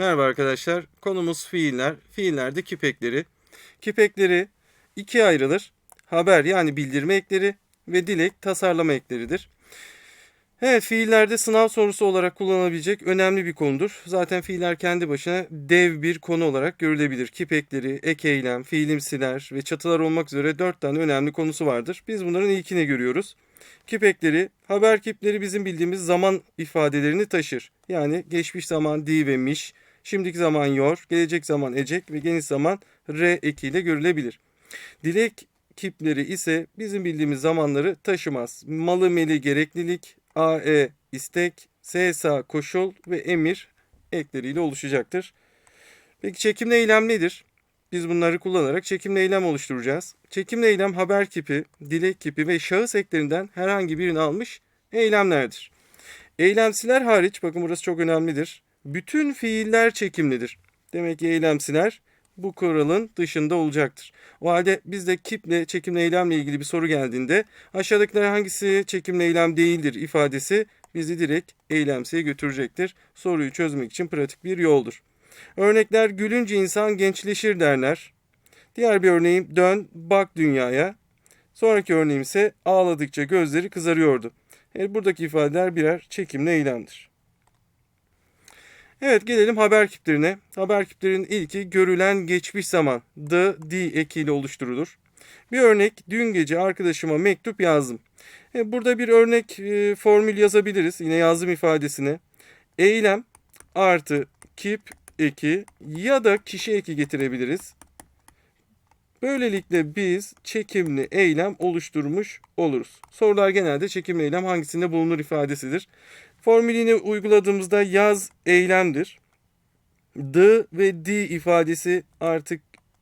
Merhaba arkadaşlar. Konumuz fiiller. Fiillerde kip ekleri. Kip ekleri ikiye ayrılır. Haber yani bildirme ekleri ve dilek tasarlama ekleridir. Evet fiillerde sınav sorusu olarak kullanılabilecek önemli bir konudur. Zaten fiiller kendi başına dev bir konu olarak görülebilir. Kip ekleri, ek eylem, fiilimsiler ve çatılar olmak üzere dört tane önemli konusu vardır. Biz bunların ilkini görüyoruz. Kip ekleri, haber kipleri bizim bildiğimiz zaman ifadelerini taşır. Yani geçmiş zaman di ve miş, şimdiki zaman yor, gelecek zaman ecek ve geniş zaman re ekiyle görülebilir. Dilek kipleri ise bizim bildiğimiz zamanları taşımaz. Malı meli gereklilik, ae istek, sa koşul ve emir ekleriyle oluşacaktır. Peki çekimli eylem nedir? Biz bunları kullanarak çekimli eylem oluşturacağız. Çekimli eylem haber kipi, dilek kipi ve şahıs eklerinden herhangi birini almış eylemlerdir. Eylemsiler hariç, bakın burası çok önemlidir. Bütün fiiller çekimlidir. Demek ki eylemsiler bu kuralın dışında olacaktır. O halde bizde kiple çekimli eylemle ilgili bir soru geldiğinde aşağıdakiler hangisi çekimli eylem değildir ifadesi bizi direkt eylemsiye götürecektir. Soruyu çözmek için pratik bir yoldur. Örnekler gülünce insan gençleşir derler. Diğer bir örneğim dön bak dünyaya. Sonraki örneğim ise ağladıkça gözleri kızarıyordu. Evet, buradaki ifadeler birer çekimli eylemdir. Evet gelelim haber kiplerine. Haber kiplerinin ilki görülen geçmiş zaman the, the ekiyle oluşturulur. Bir örnek dün gece arkadaşıma mektup yazdım. E, burada bir örnek e, formül yazabiliriz yine yazdım ifadesine. Eylem artı kip eki ya da kişi eki getirebiliriz. Böylelikle biz çekimli eylem oluşturmuş oluruz. Sorular genelde çekimli eylem hangisinde bulunur ifadesidir. Formülünü uyguladığımızda yaz eylemdir. The ve di ifadesi artık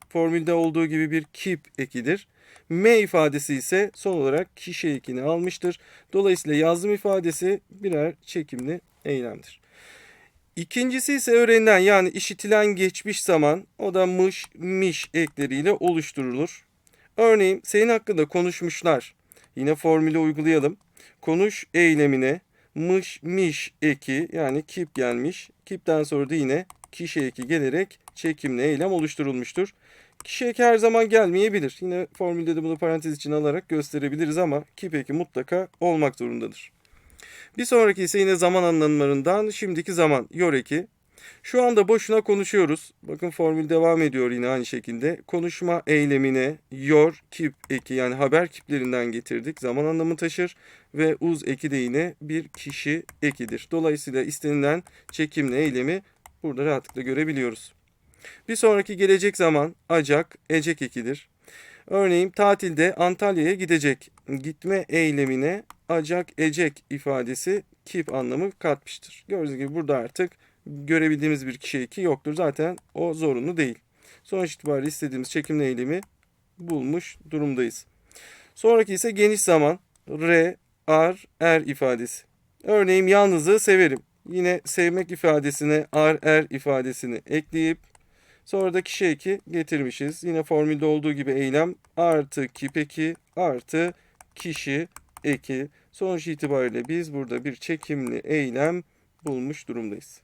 formülde olduğu gibi bir keep ekidir. M ifadesi ise son olarak kişi ekini almıştır. Dolayısıyla yazım ifadesi birer çekimli eylemdir. İkincisi ise öğrenilen yani işitilen geçmiş zaman o da mış, miş ekleriyle oluşturulur. Örneğin senin hakkında konuşmuşlar. Yine formülü uygulayalım. Konuş eylemine mış, miş eki yani kip gelmiş. Kipten sonra da yine kişi eki gelerek çekimli eylem oluşturulmuştur. Kişi eki her zaman gelmeyebilir. Yine formülde de bunu parantez için alarak gösterebiliriz ama kip eki mutlaka olmak zorundadır. Bir sonraki ise yine zaman anlamlarından şimdiki zaman yor eki. Şu anda boşuna konuşuyoruz. Bakın formül devam ediyor yine aynı şekilde. Konuşma eylemine yor kip eki yani haber kiplerinden getirdik. Zaman anlamı taşır ve uz eki de yine bir kişi ekidir. Dolayısıyla istenilen çekimli eylemi burada rahatlıkla görebiliyoruz. Bir sonraki gelecek zaman acak ecek ekidir. Örneğin tatilde Antalya'ya gidecek. Gitme eylemine acak ecek ifadesi kip anlamı katmıştır. Gördüğünüz gibi burada artık görebildiğimiz bir kişi eki yoktur. Zaten o zorunlu değil. Sonuç itibariyle istediğimiz çekimli eylemi bulmuş durumdayız. Sonraki ise geniş zaman re, ar, er ifadesi. Örneğin yalnızlığı severim. Yine sevmek ifadesine ar, er ifadesini ekleyip sonra da kişi eki getirmişiz. Yine formülde olduğu gibi eylem artı kip eki artı kişi eki. Sonuç itibariyle biz burada bir çekimli eylem bulmuş durumdayız.